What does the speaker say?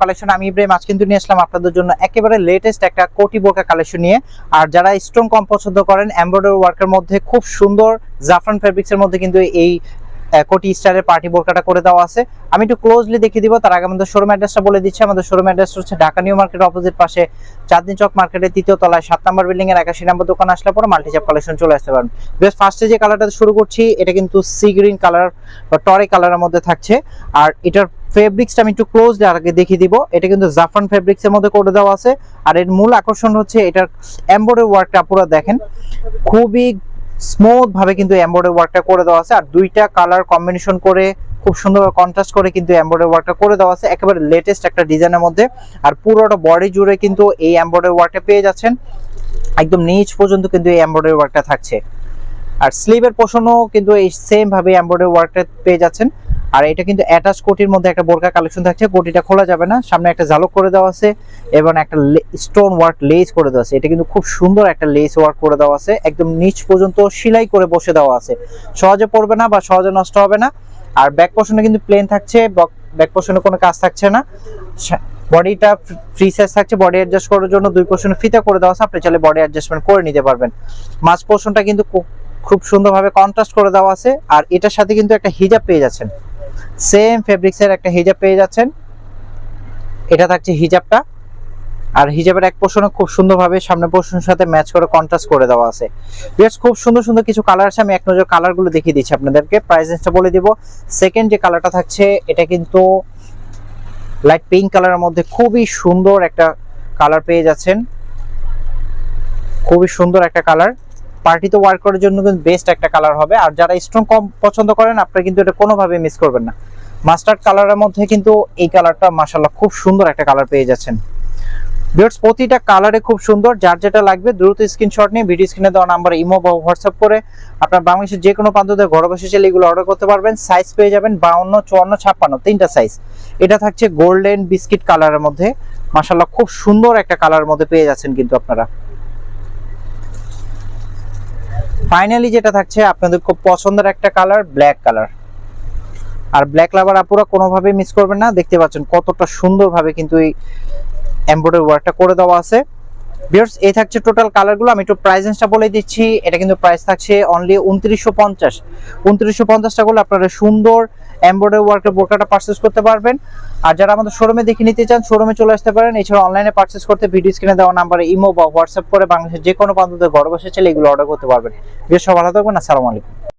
Collection. আমি ইব্রাহিম আজ কিন্তু নিয়ে আসলাম আপনাদের জন্য একেবারে লেটেস্ট একটা কোটি বোরকা কালেকশন নিয়ে। আর যারা স্টোন কম পছন্দ করেন এমব্রয়ডারি ওয়ার্কের মধ্যে খুব সুন্দর জাফরান ফেব্রিক্সের মধ্যে কিন্তু এই কোটি স্টারের পার্টি বোরকাটা করে দেওয়া আছে। আমি একটু ক্লোজলি দেখিয়ে দিব, তার আগে আমাদের শোরুম অ্যাড্রেসটা বলে দিচ্ছি। আমাদের শোরুম অ্যাড্রেস হচ্ছে ঢাকা নিউ মার্কেট অপোজিট পাশে চাঁদনি চক মার্কেটের তৃতীয় তলায় সাত নম্বর বিল্ডিং এর একাশি নম্বর দোকান আসলে পরে মাল্টিজাপ কালেকশন চলে আসতে পারেন বেশ ফার্স্টে যে কালারটা শুরু করছি, এটা কিন্তু সি গ্রিন কালার বা টরে কালারের মধ্যে থাকছে। আর এটার ফেব্রিক্সটা আমি একটু ক্লোজলি আগে দেখিয়ে দিব। এটা কিন্তু জাফরান ফেব্রিক্স এর মধ্যে করে দেওয়া আছে। আর এর মূল আকর্ষণ হচ্ছে এটার এমব্রয়ডারি ওয়ার্কটা পুরো দেখেন। খুবই স্মুথ ভাবে কিন্তু এমব্রয়ডারি ওয়ার্কটা করে দেওয়া আছে। আর দুইটা কালার কম্বিনেশন করে খুব সুন্দর কন্ট্রাস্ট করে কিন্তু এমব্রয়ডারি ওয়ার্কটা করে দেওয়া আছে, একেবারে লেটেস্ট একটা ডিজাইনের মধ্যে। আর পুরোটা বডি জুড়ে কিন্তু এই এমব্রয়ডারি ওয়ার্কটা পেয়ে যাচ্ছেন। একদম নিচ পর্যন্ত কিন্তু এই এমব্রয়ডারি ওয়ার্কটা থাকছে। আর স্লিভের পোষণও কিন্তু এই সেম ভাবে ওয়ার্কটা পেয়ে যাচ্ছেন। আর এটা কিন্তু অ্যাটাচ কোটির মধ্যে একটা বোরকা কালেকশন থাকছে। কোটিটা খোলা যাবে না। সামনে একটা ঝালক করে দেওয়া আছে এবং একটা স্টোন ওয়ার্ক লেস করে দেওয়া আছে। এটা কিন্তু খুব সুন্দর একটা লেস ওয়ার্ক করে দেওয়া আছে। একদম নিচ পর্যন্ত সেলাই করে বসে দেওয়া আছে। সহজে পড়বে না বা সহজে নষ্ট হবে না। আর ব্যাক পোর্শনে কিন্তু প্লেন থাকছে। ব্যাক পোর্শনে কোনো কাজ থাকছে না। বডিটা ফ্রি সাইজ থাকছে। বডি অ্যাডজাস্ট করার জন্য দুই পোর্শনে ফিতা করে দেওয়া আছে। আপনি চাইলে বডি অ্যাডজাস্টমেন্ট করে নিতে পারবেন। মাঝ পোর্শনটা কিন্তু খুব সুন্দরভাবে কন্ট্রাস্ট করে দেওয়া আছে। আর এটার সাথে কিন্তু একটা হিজাব পেয়ে যাচ্ছেন। সেম ফেব্রিক্সের একটা হিজাব পেয়ে যাচ্ছেন। এটা থাকছে হিজাবটা আর হিজাবের এক পোর্শনে খুব সুন্দরভাবে সামনে পোর্শনের সাথে ম্যাচ করে কন্ট্রাস্ট করে দেওয়া আছে। বেশ খুব সুন্দর সুন্দর কিছু কালার আছে। আমি এক নজর কালারগুলো দেখিয়ে দিচ্ছি আপনাদেরকে। প্রাইসটা বলে দিব। সেকেন্ড যে কালারটা থাকছে, এটা কিন্তু লাইট পিঙ্ক কালারের মধ্যে খুবই সুন্দর একটা কালার পেয়ে যাচ্ছেন। খুবই সুন্দর একটা কালার পার্টিতে ওয়ার্ক করার জন্য কিন্তু বেস্ট একটা কালার হবে। আর যারা স্ট্রং কম পছন্দ করেন, আপনারা কিন্তু এটা কোনোভাবে মিস করবেন না। মাস্টার্ড কালারের মধ্যে কিন্তু এই কালারটা মাশাল্লাহ খুব সুন্দর একটা কালার পেয়ে যাচ্ছেন। বিয়ার্স প্রতিটা কালারে খুব সুন্দর। যার যেটা লাগবে, দ্রুত স্ক্রিনশট নিয়ে ভিডিও স্ক্রিনে দেওয়া নাম্বারে ইমো বা হোয়াটসঅ্যাপ করে আপনার বাংলাদেশের যে কোনো প্রান্ত থেকে ঘরে বসে চাইলে এগুলো অর্ডার করতে পারবেন। সাইজ পেয়ে যাবেন বাউন্ন, চুয়ান্ন, ছাপ্পান্ন, তিনটা সাইজ এটা থাকছে গোল্ডেন বিস্কিট কালারের মধ্যে। মাশাল্লাহ খুব সুন্দর একটা কালারের মধ্যে পেয়ে যাচ্ছেন কিন্তু আপনারা। ফাইনালি যেটা থাকছে, আপনাদের খুব পছন্দের একটা কালার ব্ল্যাক কালার আর ব্ল্যাক লাভার আপুরা কোনোভাবে মিস করবেন না। দেখতে পাচ্ছেন কতটা সুন্দরভাবে কিন্তু এই এমব্রয়ডারি ওয়ার্কটা করে দেওয়া আছে। বিয়ার্স এই থাকছে টোটাল কালারগুলো আমি একটু প্রাইস রেঞ্জটা বলে দিচ্ছি। এটা কিন্তু প্রাইস থাকছে অনলি উনত্রিশশো পঞ্চাশ। উনত্রিশশো পঞ্চাশটা টাকা আপনারা সুন্দর এমব্রয়ডারি ওয়ার্কের বোরকাটা পারচেস করতে পারবেন। আর যারা আমাদের শোরুমে দেখে নিতে চান শোরুমে চলে আসতে পারেন। এছাড়া অনলাইনে পারচেস করতে ভিডিও স্ক্রিনে দেওয়া নাম্বারে ইমো বা হোয়াটসঅ্যাপ করে বাংলাদেশের যে কোনো বান্ধবদের ঘরে বসে চলে এগুলো অর্ডার করতে পারবেন। বেশ ভালো থাকবেন, আসসালামু আলাইকুম।